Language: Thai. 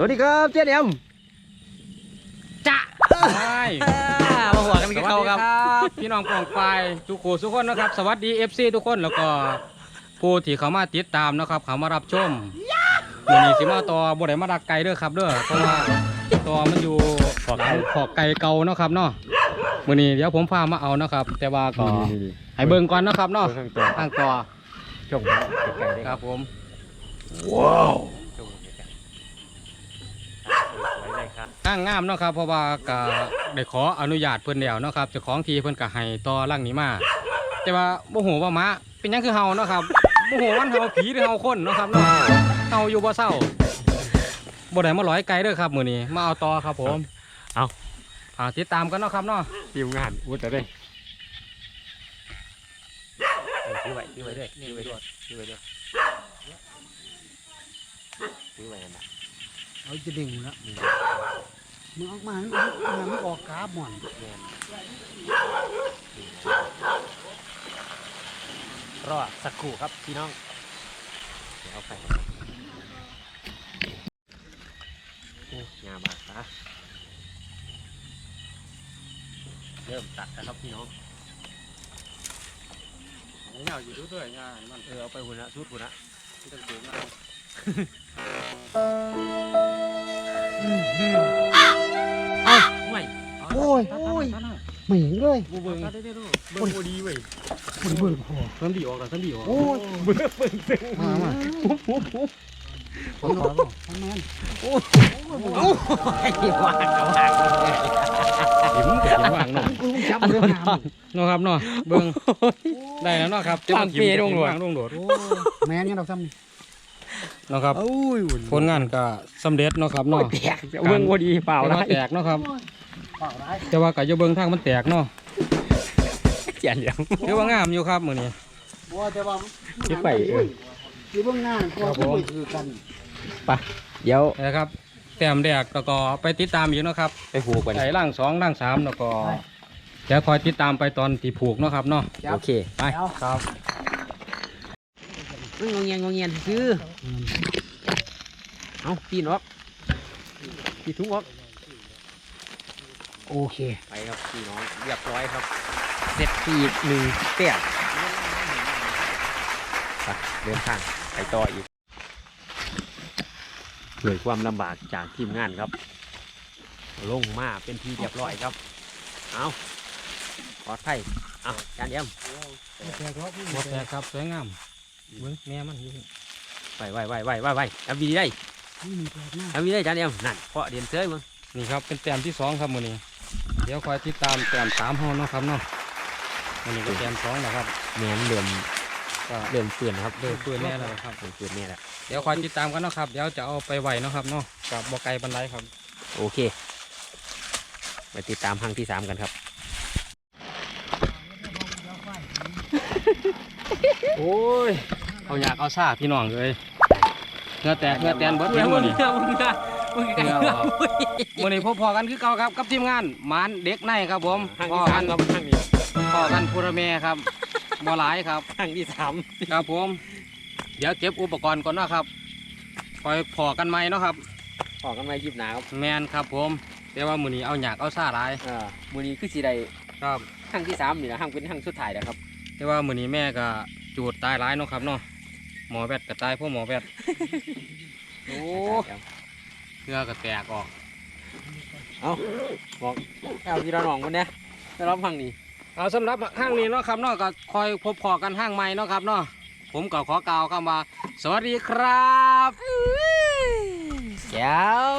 สวัสดีครับเจ๊เอ็มจะใช่มาหัวกันสกับวัสเขาดีครับครับ พี่น้องกองไฟทุกคนทุกคนนะครับ สวัสดีเอฟซีทุกคนแล้วก็ผู้ที่เขามาติดตามนะครับ เขามารับชมมือนี้สิมาต่อบ่ได้มาดักไก่เด้อครับเด้อเพราะว่าตัวมันอยู่ขอบขอบไก่เก่าเนาะครับเนาะมือนี้เดี๋ยวผมพามาเอานะครับ แต่ว่าก็ให้เบิ่งก่อนเนาะครับเนาะข้างตัวข้างต่อชมไกลๆได้คครัรับบผมชมไวยเลยครับข้างงามเนาะครับเพราะว่าก็ได้ขออนุญาตเพิ่นแล้วเนาะครับเจ้าของที่เพิ่นก็ให้ต่อร่างนี้มา แต่ว่าโมโหว่าหมาเป็นหยังคือเฮาเนาะครับโมโหวันเฮาผีหรือเฮาคนเนาะครับเนาะเฮาอยู่บ่เศร้าบ่ได้มาร้อยไกลเด้อครับมื้อนี้มาเอาต่อครับผมเอาฝากติดตามกันเนาะครับเนาะทีมงานอุ้ยแต่ได้ซื้อไว้ซื้อไว้ด้วยซื้อไว้ด้วยซื้อไว้ด้วยซื้อไว้นั่นแหละเอาจะดิ่งแล้ว มึงออกมามึงออกมามึงออกกาบหมอนรอสักครู่ครับพี่น้อง เดี๋ยวเอาไปโอ้งาบาดนะเริ่มตัดแล้วครับพี่น้องเนี่ยอยู่ด้วยงานมันเออเอาไปหุ่นละชุดหุ่นละที่ต้องสูงนะเอาไม่ โอ้ยโอ้ยไม่เห็นเลยบูเบิ่งเบิ่งพอดีเว้ยเบิ่งพอเพิ่นดีออกแล้วเพิ่นดีออกโอ้ยเบิ่งเบิ่งเบิ่งมามาผมขอบอกทำแมนโอ้ไอ้วางกับวางหิมกับหิมวางเนาะกูจับเรื่องน้ำเนาะครับเนาะเบิ่งได้แล้วเนาะครับจะมาหิมกับหิมวงลงโดดโอ้แม่นยังเราทำนี่นะครับโอ้ยผลงานก็สำเร็จนะครับเนาะเบิ่งพอดีเปล่าแต่นะว่าแตกนาะครับ เปล่าได้แต่ว่าก็อย่าเบิ่งทางมันแตกเนาะเจียนเหลี่ยมเดี๋ยวว่างามอยู่ครับมื้อนี้บัวแต่ว่าคิดไปเออคือเบื้องหน้าก็ครับผมไม่คือกันเดี๋ยวนะครับแต้มแรกแล้วก็ไปติดตามอีกเนาะครับไปผูกกันไอ้ร่างสองร่างสามแล้วก็เดี๋ยวคอยติดตามไปตอนที่ผูกเนาะครับเนาะโอเคไปเอาครับงงเงียนงงเงียนซื้อเอาปีนออกปีถุงออก โอเค ไปครับพี่น้องเรียบร้อยครับ เสร็จปีกหนึ่งเตี้ยไปเดินทางไปต่ออีกด้วยความลำบากจากทีมงานครับ ลงมาเป็นที่เรียบร้อยครับ เอาปลอดภัยเอาจานเยี่ยมแต่ก็พี่หมดแตกครับสวยงามเบิ่งแม่มันอยู่ไปไปไปไปไปไปทำวีได้ไม่มีแปลกหน้าทำวีได้จานเยี่ยมนั่นเพราะเดียนเซยมึงนี่ครับเป็นแต้มที่สองครับมื้อนี้เดี๋ยวคอยติดตามแต้มสามเฮาเนาะครับเนาะมื้อนี้ก็แต้มสองแล้วครับแมนเหลื่อมก็เหลื่อมเปลี่ยนครับเลิกปืนแน่แล้วครับเหลื่อมเปลี่ยนเนี่ยแหละเดี๋ยวคอยติดตามกันเนาะครับ เดี๋ยวจะเอาไปไหวเนาะครับเนาะกับบ่ไกลบันไดครับ โอเค ไปติดตามครั้งที่สามกันครับ โอ้ย เอาอยากเอาซาพี่น้องเลยเงือแตกเงือแตนเบิดเดี๋เบิยวดมึมื้งอนี้ มึงนะมึงไกลเดี๋ยวมื้อนี้พบพอกันคือเก่าครับกับทีมงานหมานเด็กในครับผมครั้งพ่อที่สากัมนครับครั้งนี้พ่อกันพูระเมครับบ่หลายครับครั้งที่สามครับผม เดี๋ยวเก็บอุปกรณ์ก่อนเนาะครับคอยพอกันไหมเนาะครับ ออกกันมายิบหนาครับแมนครับผมแต่ว่ามื้อนี้เอาอยากเอาซาหลายอ่ามือนี้คือสีใดครับครั้งที่สามนี่นะครั้งเป็นครั้งสุดท้ายนะครับแต่ว่ามื้อนี้แม่ก็จูดตายหลายเนาะครับเนาะหมอแวดก็ตายเพราะหมอแวดโอ้ สื้อก็แตกออก เอาบอกเอาพี่ระนองคนเนี้ยได้รับฟังนี่เอาสำหรับห้างนี้เนาะครับเนาะก็คอยพบพอกันห้างใหม่เนาะครับเนาะผมก็ขอกล่าวคำว่าสวัสดีครับแก้ว